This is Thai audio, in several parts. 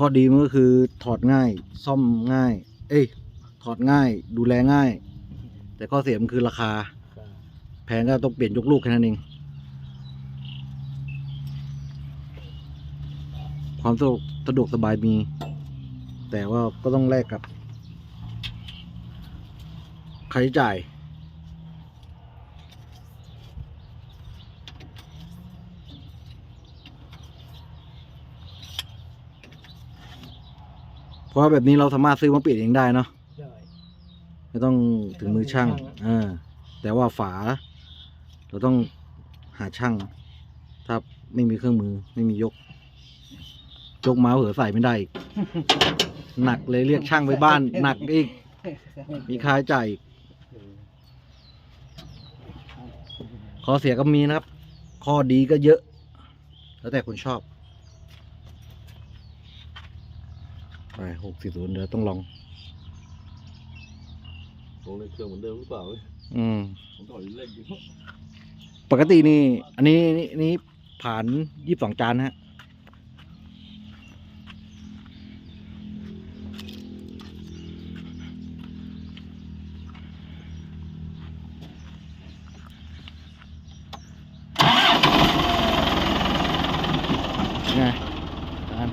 ข้อดีมันก็คือถอดง่าย ซ่อมง่าย เอ้ย ถอดง่าย ดูแลง่าย แต่ข้อเสียมันคือราคา แพงก็ต้องเปลี่ยนยกลูกแค่นั้นเอง ความสะดวกสะดวกสบายมี แต่ว่าก็ต้องแลกกับค่าใช้จ่าย ราะว่าแบบนี้เราสามารถซื้อมาเปลี่ยนเองได้เนาะใช่ไม่ต้องถึงมือช่างเออแต่ว่าฝา เราต้องหาช่าง ถ้าไม่มีเครื่องมือไม่มียก ยกมาเผื่อใส่ไม่ได้อีกหนักเลยเรียกช่างไปบ้าน หนักอีก มีค่าใช้จ่ายอีกข้อเสียก็มีนะครับ ข้อดีก็เยอะ แล้วแต่คนชอบ ไปหกสี่ศูนย์เดี๋ยวต้องลอง ลงในเครื่องเหมือนเดิมหรือเปล่าเว้ยอืม ผมต่อยเล่นอยู่ ปกตินี่ อันนี้นี่นี่ผ่านยี่สิบสองจานนะฮะ ไงจาน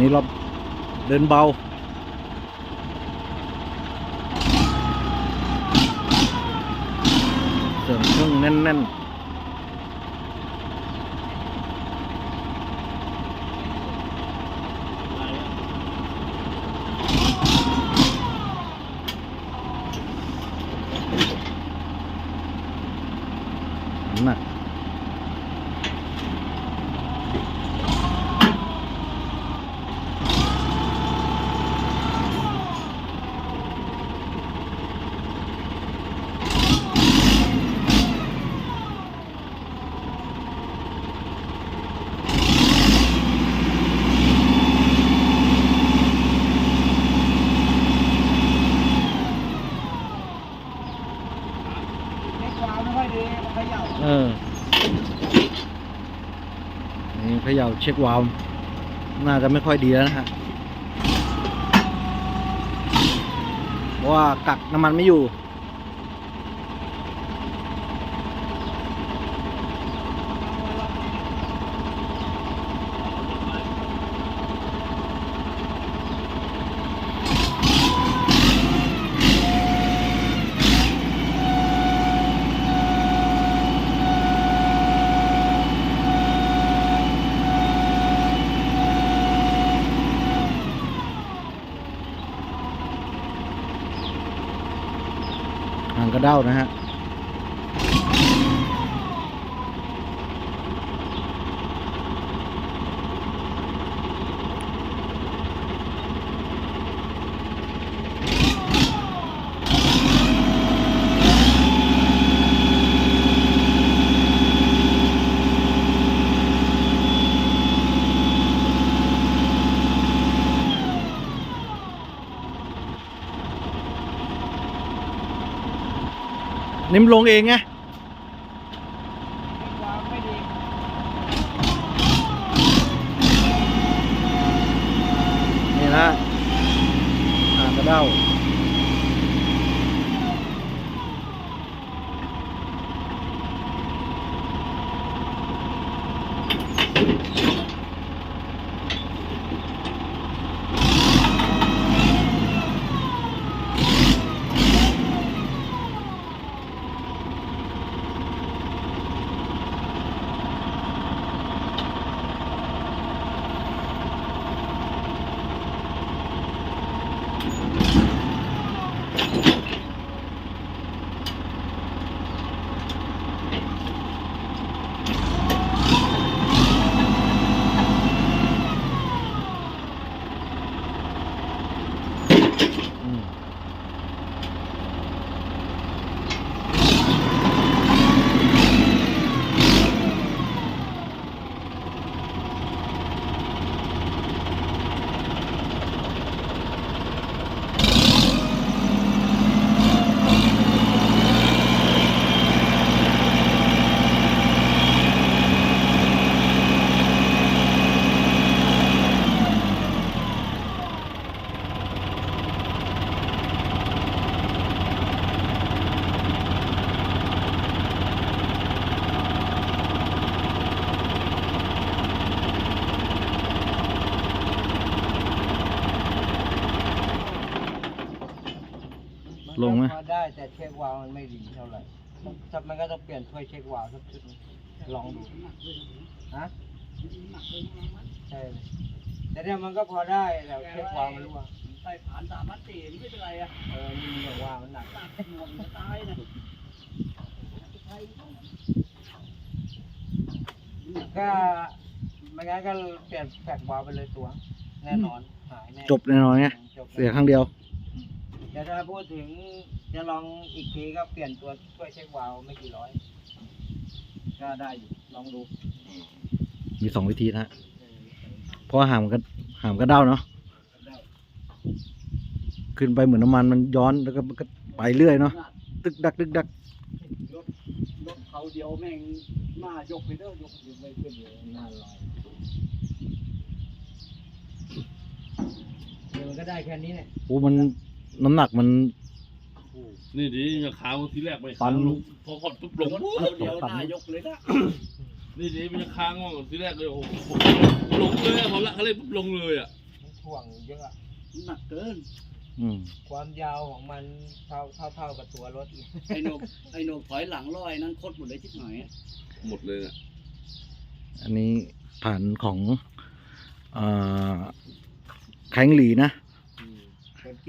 นี่เราเดินเบาเสริมเครื่องแน่น ๆ หนักเออ นี่ เขย่าเช็ควาล์วน่าจะไม่ค่อยดีแล้วนะฮะเพราะว่ากักน้ำมันไม่อยู่ กระเด้านะฮะ นิ่มลงเองไงนี่นะหางกระเด้า ลงไหมพอได้แต่เช็ควาล์วมันไม่ดีเท่าไหร่ถ้ามันก็ต้องเปลี่ยนถ้วยเช็ควาล์วสักชุดหนึ่งลองดูฮะใช่เลยแต่เนี่ยมันก็พอได้แต่เช็ควาล์วมันรั่วใส่ผ่านสามพันสี่ไม่เป็นไรอะเออนี่มันอย่างว่ามันหนักตัดหน่วงจะตายนะก็ไม่งั้นก็เปลี่ยนแฟกวาล์วไปเลยตัว แน่นอนหายแน่จบแน่นอนไงจบเสียครั้งเดียว เดี๋ยวถ้าพูดถึงจะลองอีกทีก็เปลี่ยนตัวช่วยเช็ควาล์วไม่กี่ร้อย ก็ได้อยู่ลองดูมีสองวิธีนะฮะเพราะว่าหามก็หามก็เด้าเนาะได้ขึ้นไปเหมือนน้ำมันมันย้อนแล้วก็มันก็ไปเรื่อยเนาะตึกดักตึกดักรถรถเขาเดียวแม่งหน้ายกไปเด้อยกยกไม่ขึ้นเลยหน้าลอยเดี๋ยวมันก็ได้แค่นี้เนี่ยโอ้มัน น้ำหนักมัน นี่ดิจะค้างทีแรกไปปันค้างลงพอขดปุ๊บลงรถปุ๊บเขาเดียวหน้ายกเลยนะนี่ดิมันจะค้างว่างทีแรกเลยโอ้โหลงเลยอะพอละเขาเลยปุ๊บลงเลยอะมันถ่วงเยอะอะหนักเกิน อืมความยาวของมันเท่าเท่าเท่ากับตัวรถอีกไอโหนกไอโหนกถอยหลังลอยนั้นคดหมดเลยชิบหายอะหมดเลยอะอันนี้ผ่านของเอ่อแข็งหลีนะคน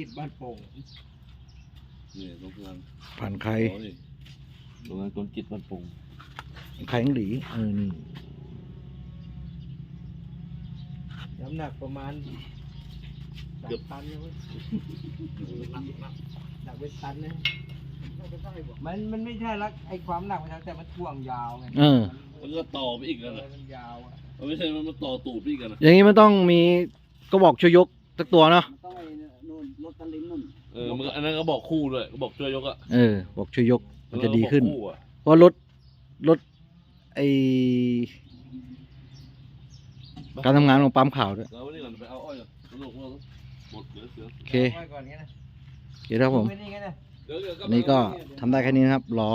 กิดบ้านโป่งนี่โรงงานผ่านใครอ๋อนี่โรงงานคนกิจบ้านปงแข็งหลีเออนี่น้ำหนักประมาณสามตันนะเว้ยหนักเป็นตันนะมันมันไม่ใช่ลักไอความหนักมันแต่มันถ่วงยาวไงเออ มันก็ต่อไปอีกเอแล้วอนะมันยาวอะ มันไม่ใช่มันมาต่อตูดไปอีกกันนะ อย่างนี้มันต้องมีก็บอกช่วยยกสักตัวเนาะ เออมันก็อันนั้นก็บอกคู่ด้วยก็บอกช่วยยกอะเออ บอกช่วยยกมันจะดีขึ้นแล้วก็บอกคู่อะเพราะรถรถไอการทำงานของปั๊มข่าวด้วยแล้ววันนี้ก่อนไปเอาอ้อยก่อนสนุกมากหมดเสือเสือโอเคาไว้ก่อนงี้นะโอเคครับผมไม่นี่กันนะเดี๋ยวเดี๋ยวอันนี้ก็ทำได้แค่นี้นะครับ รอ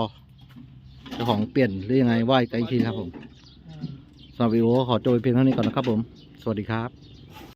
เจ้าของเปลี่ยนหรือยังไงว่าอีกทีครับผมอืมสำหรับวิดีโอขอจบไปเพียงเท่านี้ก่อนนะครับผม สวัสดีครับ